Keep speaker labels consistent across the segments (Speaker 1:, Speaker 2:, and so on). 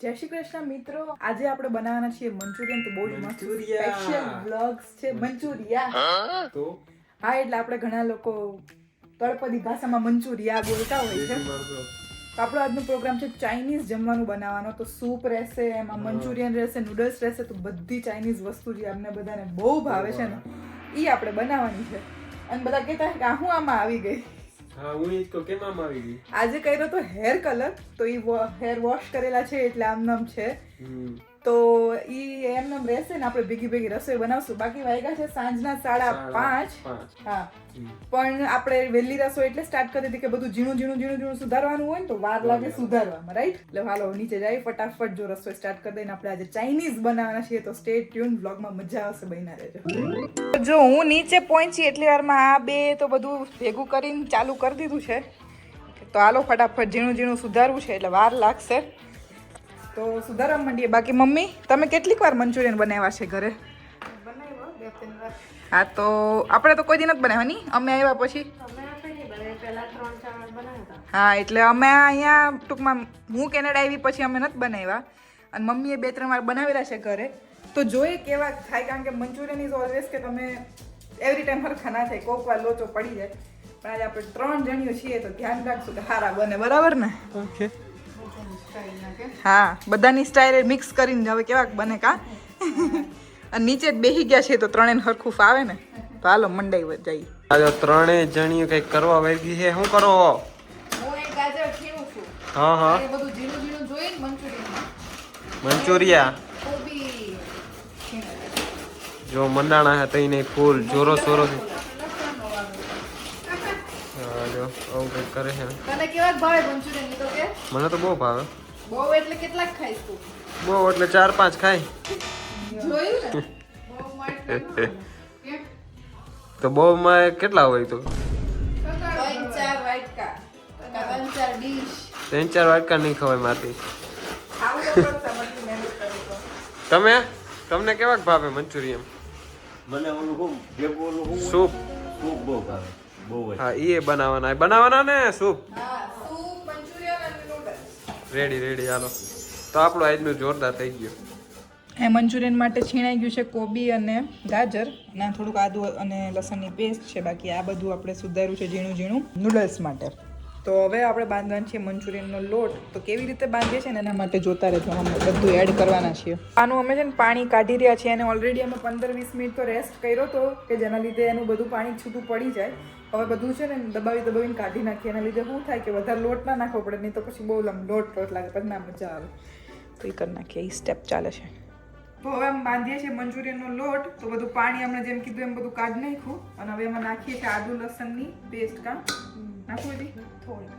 Speaker 1: જય શ્રી કૃષ્ણ મિત્રો. આજે આપણે બનાવવાના છીએ મંચુરિયન. તો બહુ જ મસ્ત
Speaker 2: મંચુરિયા.
Speaker 1: સ્પેશિયલ વ્લોગ્સ છે. મંચુરિયા.
Speaker 2: તો?
Speaker 1: હા એટલે આપણે ઘણા લોકો તળપદી ભાષામાં મંચુરિયા બોલતા હોય છે. તો આપણો આજનો પ્રોગ્રામ છે ચાઇનીઝ જમવાનું બનાવવાનો. તો સૂપ રહેશે એમાં મંચુરિયન રહેશે નૂડલ્સ રહેશે તો બધી ચાઇનીઝ વસ્તુ જે અમને બધાને બહુ ભાવે છે ને એ આપણે બનાવવાની છે. અને બધા કહેતા કે હું આમાં આવી ગઈ?
Speaker 2: હા હું ઈ જ કહું, કેમ આમ આવી ગઈ
Speaker 1: આજે કર્યો તો હેર કલર તો એ હેર વોશ કરેલા છે એટલે આમ નામ છે. તો ઈ એમનેમ રહેશે ને આપણે ભેગી ભેગી રસોઈ બનાવશું. બાકી વાગ્યા છે સાંજના સાડા પાંચ. હા. પણ આપણે વહેલી રસોઈ એટલે સ્ટાર્ટ કરી દીધી કે બધું ઝીણું ઝીણું ઝીણું ઝીણું સુધારવાનું હોય ને તો વાર લાગે સુધારવામાં રાઈટ એટલે હાલો નીચે જાય ફટાફટ જો રસોઈ સ્ટાર્ટ કરી દઈને આપણે આજે ચાઇનીઝ બનાવવાના છીએ તો સ્ટે ટ્યુન બ્લોગમાં મજા આવશે બન્યા રહેજો. જો હું નીચે પહોંચી એટલી વારમાં આ બે તો બધું ભેગું કરીને ચાલુ કરી દીધું છે. તો હાલો ફટાફટ ઝીણું ઝીણું સુધારવું છે એટલે વાર લાગશે. તો સુધારવા માંડીએ. બાકી મમ્મી તમે કેટલીક વાર મંચુરિયન બનાવ્યા છે ઘરે? હા તો આપણે તો કોઈ દિન જ બનાવવાની અમે આવ્યા પછી? હા એટલે અમે અહીંયા ટૂંકમાં હું કેનેડા આવી પછી અમે નથી બનાવ્યા. અને મમ્મીએ બે ત્રણ વાર બનાવેલા છે ઘરે. તો જોઈએ કેવા થાય કારણ કે મંચુરિયન ઇઝ ઓલવેઝ કે તમે એવરી ટાઈમ હરખા ના થાય કોક વાર લોચો પડી જાય. પણ આજે આપણે ત્રણ જણીઓ છીએ તો ધ્યાન રાખશું કે સારા બને બરાબર ને? હા બધાની સ્ટાઇલ મિક્સ કરીને હવે કેવાક બને કા? અને નીચે જ બેસી ગયા છે તો ત્રણેય હરખું ફાવે ને? તો હાલો મંડાઈ જઈએ.
Speaker 2: આજે ત્રણેય જણીઓ કંઈક કરવા વળગી છે. શું કરો
Speaker 1: હું? એક ગાજર ખીરું છું.
Speaker 2: હા હા.
Speaker 1: બધું ઝીણું ઝીણું જોઈને મંચુરિયનમાં.
Speaker 2: મંચુરિયા?
Speaker 1: કોબી
Speaker 2: જો મંડાણા હે તઈ નહીં ફૂલ જોરો સોરો થી હા જો આવું કંઈક કરે છે.
Speaker 1: તને કેવા ભાવે મંચુરિયન તો કે?
Speaker 2: મને તો બહુ ભાવે.
Speaker 1: બહુ એટલે કેટલા ખાઈશ તું?
Speaker 2: બહુ એટલે ચાર પાંચ ખાય.
Speaker 1: જોયું ને?
Speaker 2: તો બહુ માં કેટલા હોય તો?
Speaker 1: ત્રણ ચાર વાટકા.
Speaker 2: નહીં ખવાય મારથી.
Speaker 1: આવું તો કરતા બધું મહેનત કરી તો.
Speaker 2: તમે? તમને કેવાક ભાવે મંચુરિયન?
Speaker 3: મને ઓલું હું ભેગું ઓલું હું
Speaker 2: સૂપ.
Speaker 3: સૂપ બહુ ભાવે. બહુ
Speaker 2: હા એ બનાવવાના. બનાવવાના ને સૂપ?
Speaker 1: હા સૂપ મંચુરિયન અને નૂડલ્સ
Speaker 2: રેડી રેડી હાલો. તો આપણું આજનું જોરદાર થઈ ગયું.
Speaker 1: એ મંચુરિયન માટે છીણાઈ ગયું છે કોબી અને ગાજર. ના થોડુંક આદુ અને લસણની પેસ્ટ છે. બાકી આ બધું આપણે સુધાર્યું છે ઝીણું ઝીણું નૂડલ્સ માટે. તો હવે આપણે બાંધવાનું છે મંચુરિયનનો લોટ. તો કેવી રીતે બાંધીએ છીએ ને એના માટે જોતા રહેજો. અમે બધું એડ કરવાના છીએ. આનું અમે છે ને પાણી કાઢી રહ્યા છીએ. અને ઓલરેડી અમે પંદર વીસ મિનિટ તો રેસ્ટ કર્યો તો કે જેના લીધે એનું બધું પાણી છૂટું પડી જાય. હવે બધું છે ને દબાવી દબાવીને કાઢી નાખીએ એના લીધે શું થાય કે વધારે લોટ ના નાખવો પડે નહીં તો પછી બહુ લમ લોટ લોટ લાગે પણ ના મજા આવે. તો એ કરી નાખીએ એ સ્ટેપ ચાલે છે. તો હવે અમે બાંધીએ છીએ મંચુરિયનનો લોટ તો બધું પાણી હમણાં જેમ કીધું એમ બધું કાઢી નાખ્યું અને હવે એમાં નાખીએ છીએ આદુ લસણની પેસ્ટ કા? નાખવું થોડી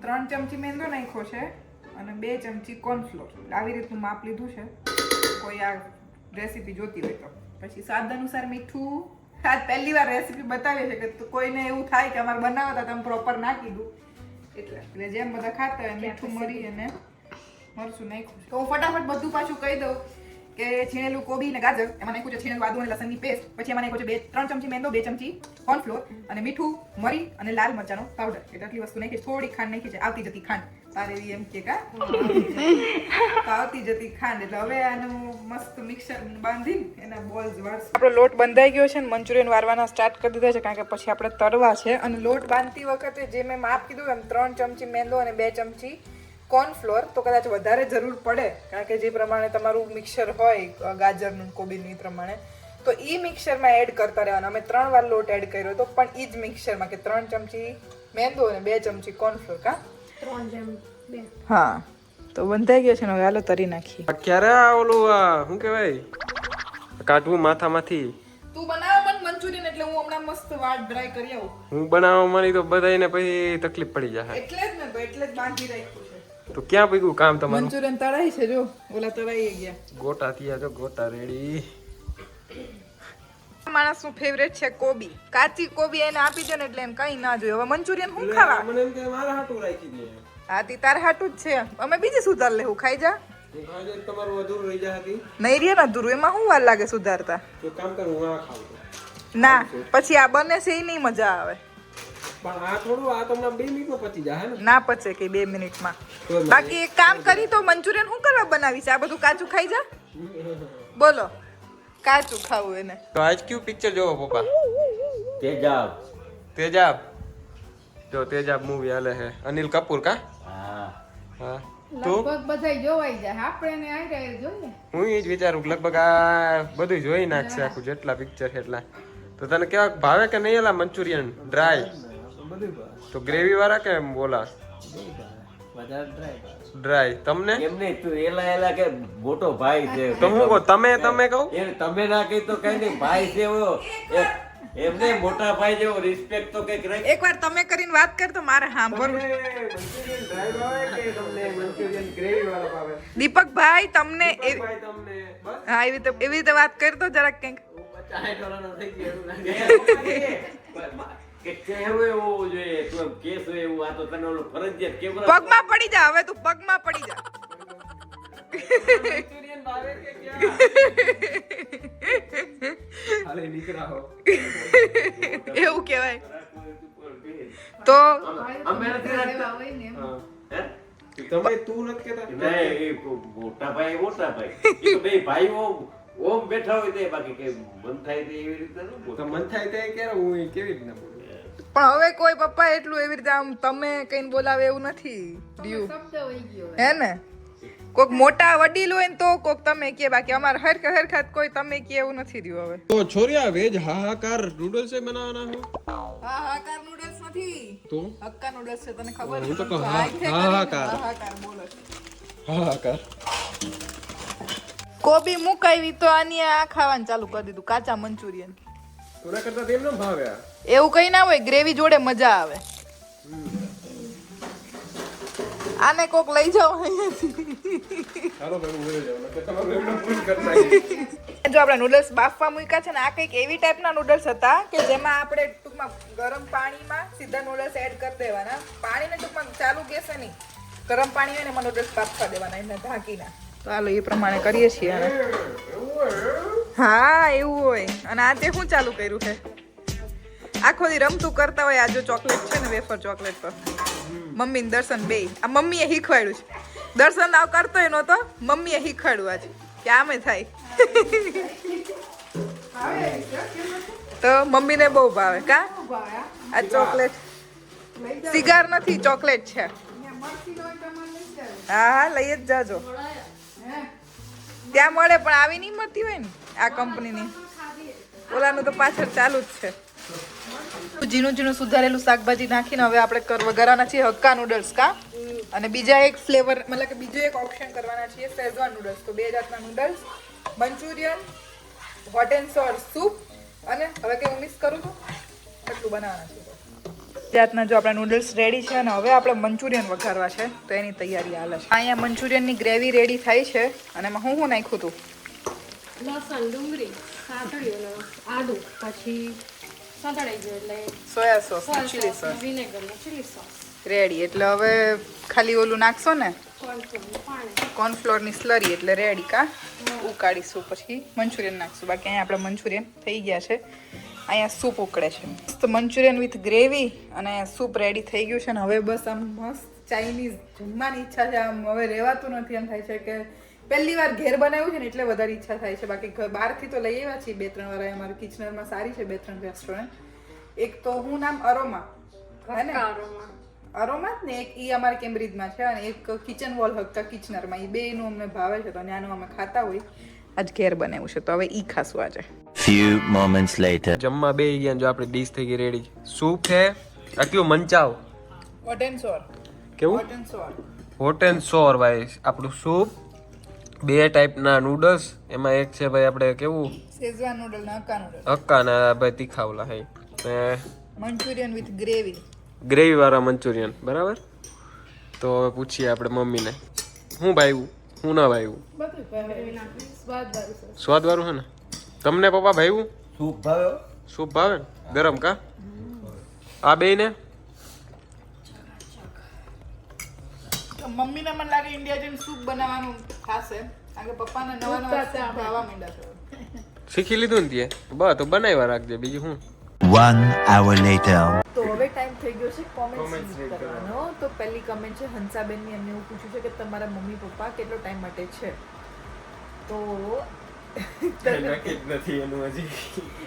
Speaker 1: ત્રણ ચમચી મેંદો નાખ્યો છે અને બે ચમચી કોર્નફ્લોર આવી રીતનું માપ લીધું છે. કોઈ આ રેસીપી જોતી હોય તો. પછી સ્વાદ અનુસાર મીઠું આજ પહેલી વાર રેસીપી બતાવી છે કે કોઈને એવું થાય કે અમારે બનાવતા તમે પ્રોપર નાખી દઉં. એટલે એટલે જેમ બધા ખાતા હોય મીઠું મરી અને મરચું નાખ્યું. તો હું ફટાફટ બધું પાછું કહી દઉં કે છીણેલું કોબી ને ગાજર એમાં નાખ્યું છે છીણેલું આદુ અને લસણની પેસ્ટ પછી એમાં નાખ્યું છે બે ત્રણ ચમચી મેંદો બે ચમચી કોર્નફ્લોર અને મીઠું મરી અને લાલ મરચાનો પાવડર એટલે આટલી વસ્તુ નાખી થોડી ખાંડ નાખી છે. આવતી જતી ખાંડ. તારે એમ કે કા? તો આવતી જતી ખાંડ. એટલે હવે આનું મસ્ત મિક્સર બાંધી એના બોલ્સ વાળશું. આપણો લોટ બંધાઈ ગયો છે ને મંચુરિયન વારવાના સ્ટાર્ટ કરી દીધા છે કારણ કે પછી આપણે તરવા છે. અને લોટ બાંધતી વખતે જે મેં માપ કીધું એમ ત્રણ ચમચી મેંદો અને બે ચમચી કોર્નફ્લોર તો કદાચ વધારે જરૂર પડે કારણ કે જે પ્રમાણે તમારું મિક્સર હોય ગાજરનું કોબીનું એ પ્રમાણે તો એ મિક્સરમાં એડ કરતા રહેવાના. અમે ત્રણ વાર લોટ એડ કર્યો હતો પણ એ જ મિક્સરમાં કે ત્રણ ચમચી મેંદો અને બે ચમચી કોર્નફ્લોર કા? હા તો બંધાઈ ગયો છે ને હાલો તરી
Speaker 2: નાખી ક્યારે આ ઓલું આ શું કહેવાય? કાઢવું માથામાંથી.
Speaker 1: તું બનાવ પણ મંચુરિયન એટલે હું હમણાં મસ્ત વાટ ડ્રાય કરી આવું.
Speaker 2: હું બનાવવા મારી તો બધાને પછી તકલીફ પડી જાય
Speaker 1: એટલે જ ને એટલે જ બાંધી રાખ્યું છે.
Speaker 2: તો ક્યાં પીગું કામ તમારું?
Speaker 1: મંચુરિયન તળાઈ છે જો. ઓલા તળાઈ ગયા.
Speaker 2: ગોટા થયા જો ગોટા રેડી.
Speaker 1: માણસનું ફેવરેટ છે કોબી. કાચી કોબી એને આપી દે ને એટલે એમ કઈ ના જોઈએ. હવે મંચુરિયન હું ખાવા?
Speaker 2: મને એમ કે મારા હાટું રાખી દે.
Speaker 1: હા તી તાર હાટું જ છે. અમે બીજી સુધાર લેવું ખાઈ જા.
Speaker 2: તમારું અધૂરું રહી હતી
Speaker 1: નહીં રે ના ધુરુ એમાં શું વાર લાગે સુધારતા?
Speaker 2: તો કામ કર હું આ ખાઉં
Speaker 1: ના પછી આ બને છે એ નહીં મજા આવે.
Speaker 2: પણ આ થોડું આ તમને બે મિનિટમાં પતી જાય ને?
Speaker 1: ના પચે કે બે મિનિટમાં. બાકી એક કામ કરી તો મંચુરિયન શું કરવા બનાવીશ? આ બધું કાચું ખાઈ જા. બોલો. કાચું ખાવું એને.
Speaker 2: તો આજ કયું પિક્ચર જોવો પપ્પા?
Speaker 3: તેજાબ.
Speaker 2: તેજાબ? જો તેજાબ મૂવી હાલે હે અનિલ કપૂર કા?
Speaker 3: હા.
Speaker 2: હા. તું?
Speaker 4: લગભગ બધાય જોવાઈ જાય. આપણે ને આઈ જોઈએ.
Speaker 2: હું એ જ વિચારું કે લગભગ આ બધું જોઈ નાખશે આખું જેટલા પિક્ચર છે એટલા. તો તને કેવા ભાવે કે નહીં એલા મંચુરિયન? ડ્રાય તો ગ્રેવી વાળા કે બોલા ડ્રાય તમને?
Speaker 3: એમ નહીં તું એલા એલા કે મોટો ભાઈ છે.
Speaker 2: તો કહો તમે તમે કહો.
Speaker 3: તમે ના કહી તો કઈ નહીં ભાઈ છે એવો. એ- એમ નહીં મોટા ભાઈ જેવો રિસ્પેક્ટ તો કંઈક
Speaker 1: એકવાર તમે કરીને વાત કર તો મારે સાંભળવું છે.
Speaker 2: મંચુરિયન ડ્રાય ભાવે કે તમને મંચુરિયન ગ્રેવી વાળા ભાવે?
Speaker 1: દીપકભાઈ તમને એ-
Speaker 2: ભાઈ તમને
Speaker 1: હા એવી રીતે એવી રીતે વાત કરતો જરાક કંઈક.
Speaker 3: કે એવું હોવું જોઈએ તું એમ કેસ હોય એવું આ તો તને ઓલું ફરજિયાત કેવું
Speaker 1: પગમાં પડી જા હવે તું પગમાં પડી જા.
Speaker 2: મંચુરિયન ભાવે કે ક્યાં હાલે નીકળા
Speaker 1: એવું કહેવાય. તો
Speaker 3: અમે નથી રાખતા?
Speaker 2: તમે તું નથી કેતા
Speaker 3: નહીં, એ મોટા ભાઈ મોટા ભાઈ. એ બે ભાઈઓ ઓમ બેઠા હોય તે બાકી કે મન થાય તે એવી રીતે
Speaker 2: મન થાય તે ક્યારે હું કેવી રીતના બોલું?
Speaker 1: પણ હવે કોઈ પપ્પા એટલું એવી રીતે આમ તમે કઈને બોલાવે એવું નથી. રહ્યું.
Speaker 4: શબ્દ વહી ગયો
Speaker 1: હે ને? કોક મોટા વડીલ હોય ને તો કોક તમે કે બાકી અમાર હરખ હરખાત કોઈ તમે કે એવું નથી રહ્યું હવે.
Speaker 2: તો છોરિયા વેજ હાહાકાર નૂડલ્સ એ બનાવવાના હો?
Speaker 1: હા હાકાર નૂડલ્સ નથી.
Speaker 2: તો?
Speaker 1: હક્કા નૂડલ્સ છે તને ખબર
Speaker 2: હું તો કહું હાહાકાર.
Speaker 1: હાહાકાર બોલો
Speaker 2: હાહાકાર.
Speaker 1: કોબી મુકાવી તો આની આ ખાવાનું ચાલુ કરી દીધું કાચા મંચુરિયન.
Speaker 2: তোরা કરતા તેમ ન ભાવે
Speaker 1: એવું કઈ ના હોય ગ્રેવી જોડે મજા આવે. આને કોક લઈ જાઓ
Speaker 2: એમને
Speaker 1: જો આપણે નૂડલ્સ બાફવા મૂક્યા છે ને આ કંઈક એવી ટાઈપના નૂડલ્સ હતા કે જેમાં આપણે ટૂંકમાં ગરમ પાણીમાં સીધા નૂડલ્સ એડ કરી દેવાના. પાણીને ટૂંકમાં ચાલુ ગેસે નહીં. ગરમ પાણી હોય ને એમાં નૂડલ્સ બાફવા દેવાના એને ઢાંકીના. તો હાલો એ પ્રમાણે કરીએ છીએ હા, એવું હોય. અને આજે શું ચાલુ કર્યું છે? આખો દી રમતું કરતા હોય, આ જો ચોકલેટ છે ને, વેફર ચોકલેટ પર. મમ્મી દર્શન બે. આ મમ્મીએ હીખવાડ્યું છે. દર્શન આવ કરતોય તો મમ્મીએ હીખવાડ્યું આજે. કે આમે થાય. તો મમ્મીને બહુ ભાવે. કા? આ ચોકલેટ. સિગાર નથી, ચોકલેટ છે. હા હા, લઈ જ જાજો. ત્યાં મળે, પણ આવી નહીં મળતી હોય ને? આ કંપનીની. ઓલાનું તો પાછળ ચાલુ જ છે. ઝીણું ઝીણું સુધારેલું શાકભાજી નાખીને હવે આપણે વઘારવાના છીએ હક્કા નૂડલ્સ કા? અને બીજા એક ફ્લેવર મતલબ કે બીજો એક ઓપ્શન કરવાના છીએ શેઝવાન નૂડલ્સ તો બે જાતના noodles manchurian hot and sour soup અને હવે કંઈ મિક્સ કરું તો? એટલું બનાવવાના છે. જાતના જો આપણા નૂડલ્સ રેડી છે અને હવે આપણે મંચુરિયન વઘારવા છે, તો એની તૈયારી હાલે છે અહીંયા મંચુરિયનની ગ્રેવી રેડી થાય છે અને એમાં હું હું નાખ્યું હતું
Speaker 4: લસણ ડુંગળી સાંતળીઓ આદુ પછી સંતળાઈ ગયું એટલે
Speaker 1: soya sauce chilli
Speaker 4: sauce vinegar chilli sauce.
Speaker 1: Ready એટલે હવે ખાલી ઓલું નાખશો ને?
Speaker 4: કોર્નફ્લોર ને
Speaker 1: કોર્નફ્લોરની સ્લરી એટલે રેડી કા? ઉકાળીશું પછી મંચુરિયન નાખશું. બાકી અહીંયા આપણે મંચુરિયન થઈ ગયા છે. અહીંયા સૂપ ઉકળે છે. મસ્ત મંચુરિયન વિથ ગ્રેવી અને સૂપ રેડી થઈ ગયું છે. ને હવે બસ આમ મસ્ત ચાઇનીઝ જમવાની ઈચ્છા છે. આમ હવે રહેવાતું નથી. એમ થાય છે કે પહેલી વાર ઘેર બનાવ્યું છે ને એટલે વધારે ઈચ્છા થાય છે. બાકી બહારથી તો લઈ આવ્યા છીએ. બે ત્રણ વાર અમારા કિચનરમાં સારી છે બે ત્રણ રેસ્ટોરન્ટ એક તો હું નામ અરોમા. હે ને? અરોમા. જ ને એક ઈ અમારા કેમ્બ્રિજમાં છે અને એક કિચન વોલ હકતા કિચનરમાં એ બેનું અમને ભાવે છે તો આનું અમે ખાતા હોય. આજ ઘેર બનાવ્યું છે. તો હવે ઈ ખાશું આજે.
Speaker 5: ફ્યુ મોમેન્ટ્સ લેટર
Speaker 2: જમવા બે ગયા જો આપણી ડીશ થઈ ગઈ રેડી સૂપ છે? આ કયો મંચાવ?
Speaker 1: હોટ એન્ડ સોર
Speaker 2: કેવું?
Speaker 1: Hot and sour
Speaker 2: hot and sour ભાઈ. આપણું સૂપ બે ટાઈપના નૂડલ્સ એમાં એક છે ભાઈ આપણે કેવું?
Speaker 1: શેઝવાન નૂડલ ને હક્કા નૂડલ
Speaker 2: હક્કા ને ભાઈ તીખાવલા હે. ને
Speaker 1: મંચુરિયન વિથ ગ્રેવી
Speaker 2: ગ્રેવી વાળા મંચુરિયન બરાબર? તો હવે પૂછીએ આપણે મમ્મીને. હું ભાવ્યું હું ના ભાવ્યું
Speaker 4: સ્વાદ વાળું
Speaker 2: સ્વાદ વાળું છે ને? તમને પપ્પા ભાવ્યું
Speaker 3: સૂપ ભાવ્યો
Speaker 2: સૂપ ભાવે ને? ગરમ કા? આ બે ને
Speaker 1: મમ્મીને મને લાગે ઇન્ડિયા જઈને સૂપ બનાવવાનું થશે. કારણ કે પપ્પાને નવા નવા સૂપ ભાવવા માંડ્યા છે.
Speaker 2: શીખી લીધું ને તે બસ તો બનાવ્યા રાખજે બીજું શું?
Speaker 5: One hour later.
Speaker 1: તો હવે ટાઈમ થઈ ગયો છે કોમેન્ટ રીડ કરવાનો. તો પહેલી કમેન્ટ છે હંસાબેનની એમને એવું પૂછ્યું છે કે તમારા મમ્મી પપ્પા કેટલો ટાઈમ માટે છે? તો
Speaker 2: નક્કી જ નથી એનું હજી.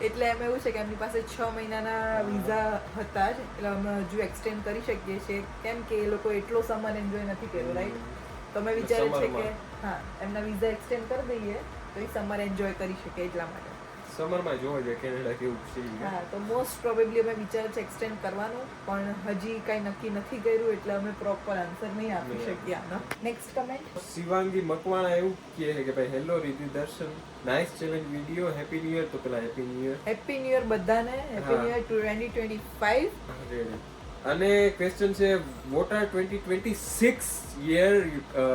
Speaker 1: એટલે એમ એવું છે કે એમની પાસે છ મહિનાના વિઝા હતા જ એટલે અમે હજુ એક્સટેન્ડ કરી શકીએ છીએ. કેમ કે એ લોકો એટલો સમર એન્જોય નથી કર્યો રાઈટ તો અમે વિચાર્યું છે કે હા એમના વિઝા એક્સટેન્ડ કરી દઈએ તો એ સમર એન્જોય કરી શકે એટલા માટે.
Speaker 2: સમરમાં જોવા જાય કેનેડા કેવું છે
Speaker 1: હા તો મોસ્ટ પ્રોબેબલી અમે વિચાર છે એક્સટેન્ડ કરવાનું પણ હજી કાંઈ નક્કી નથી કર્યું એટલે અમે પ્રોપર આન્સર નહીં આપી. શકીએ આનો. નેક્સ્ટ કમેન્ટ
Speaker 2: શિવાંગી મકવાણા એવું કહે છે કે ભાઈ hello Riddhi Darshan. Nice challenge video happy new year તો પેલા happy new year
Speaker 1: happy new year બધાને. Happy. New year twenty twenty five
Speaker 2: અને ક્વેશ્ચન છે what are twenty twenty six year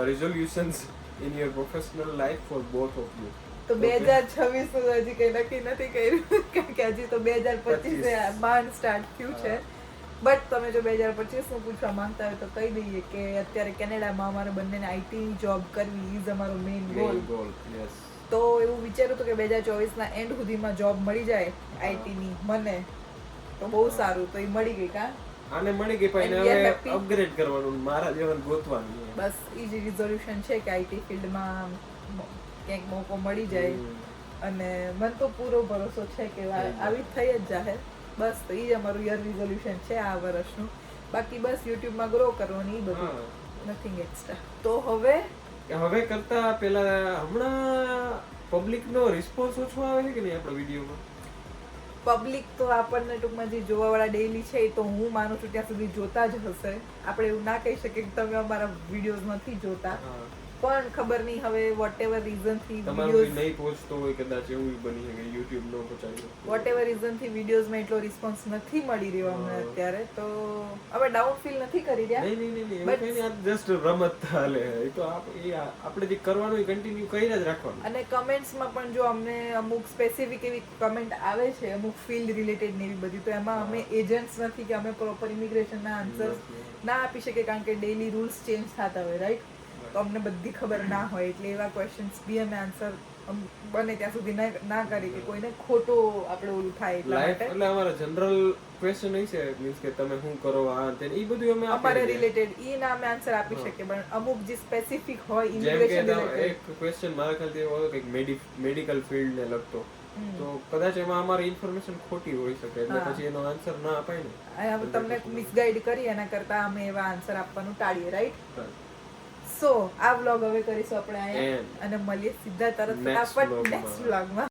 Speaker 2: resolutions in your professional life for both of you
Speaker 1: તો બે હજાર છવ્વીસનું હજી કઈ નક્કી નથી કર્યું કારણ કે હજી તો બે હજાર પચીસ બાન સ્ટાર્ટ થયું છે. બટ તમે જો બે હજાર પચીસનું પૂછવા માંગતા હોય તો કહી દઈએ કે અત્યારે કેનેડામાં અમારે બંનેને આઈટી જોબ કરવી ઇઝ અમારો મેઇન ગોલ
Speaker 2: ગોલ યસ
Speaker 1: તો એવું વિચાર્યું હતું કે બે હજાર ચોવીસના એન્ડ સુધીમાં જોબ મળી જાય આઈટીની મને. તો બહુ સારું તો એ મળી ગઈ કા?
Speaker 2: આને મળી ગઈ પણ હવે અપગ્રેડ કરવાનું મારા જેવાનું ગોતવાનું
Speaker 1: બસ એ જ રિઝોલ્યુશન છે કે આઈટી ફિલ્ડમાં ક્યાંક મોકો મળી જાય. અને મને તો પૂરો ભરોસો છે કે આવી થઈ જ જાહે. બસ એ જ અમારું યર રિઝોલ્યુશન છે આ વર્ષનું. બાકી બસ યુટ્યુબમાં ગ્રો કરવાનું બધું. નથિંગ એક્સ્ટ્રા તો હવે?
Speaker 2: હવે કરતા પેલા હમણાં પબ્લિક નો રિસ્પોન્સ ઓછો આવે છે કે નહીં આપણા વિડીયોમાં?
Speaker 1: પબ્લિક તો આપણને ટૂંકમાં જે જોવાવાળા ડેઈલી છે એ તો હું માનું છું ત્યાં સુધી જોતા જ હશે. આપણે એવું ના કહી શકીએ કે તમે અમારા વિડીયોઝ નથી જોતા પણ ખબર નહીં હવે વોટ એવર રીઝનથી
Speaker 2: તમારું નહીં પહોંચતો હોય કદાચ એવું બની શકે યુટ્યુબ નો પહોંચાડ્યું
Speaker 1: વોટ એવર રીઝનથી વિડીયોઝમાં એટલો રિસ્પોન્સ નથી મળી રહ્યો અમને અત્યારે તો હવે ડાઉન ફીલ નથી કરી રહ્યા.
Speaker 2: નહીં નહીં નહીં એવું કઈ આ જસ્ટ રમત હાલે. એ તો આપ એ આપણે જે કરવાનું એ કન્ટિન્યુ કરીને જ રાખવાનું.
Speaker 1: અને કમેન્ટ્સમાં પણ જો અમને અમુક સ્પેસિફિક એવી કમેન્ટ આવે છે અમુક ફિલ્ડ રિલેટેડ ને એવી બધી તો એમાં અમે એજન્ટ્સ નથી કે અમે પ્રોપર ઇમિગ્રેશન ના આન્સર ના આપી શકીએ કારણ કે ડેઈલી રૂલ્સ ચેન્જ થતા હોય રાઈટ તો અમને બધી ખબર ના હોય એટલે એવા ક્વેશ્ચન્સ બી અમે આન્સર બને ત્યાં સુધી ના- કરી કે કોઈને ખોટો આપણે ઓલું થાય એટલા માટે.
Speaker 2: એટલે અમારા જનરલ ક્વેશ્ચન નહીં છે મીન્સ કે તમે શું કરો આ તે એ બધું અમે
Speaker 1: અમારે રિલેટેડ એ ના અમે આન્સર આપી શકીએ પણ અમુક જે સ્પેસિફિક હોય ઇમિગ્રેશન
Speaker 2: એક ક્વેશ્ચન મારા ખ્યાલથી એવો હતો કે મેડિકલ ફિલ્ડ ને લગતો. તો કદાચ એમાં અમારી ઇન્ફોર્મેશન ખોટી હોઈ શકે એટલે પછી એનો આન્સર ના અપાય ને.
Speaker 1: તમને મિસગાઈડ કરી એના કરતા અમે એવા આન્સર આપવાનું ટાળીએ રાઈટ. સો આ વ્લોગ હવે કરીશું આપણે અહીંયા. અને મળીએ સીધા તરત ફટાફટ નેક્સ્ટ વ્લોગમાં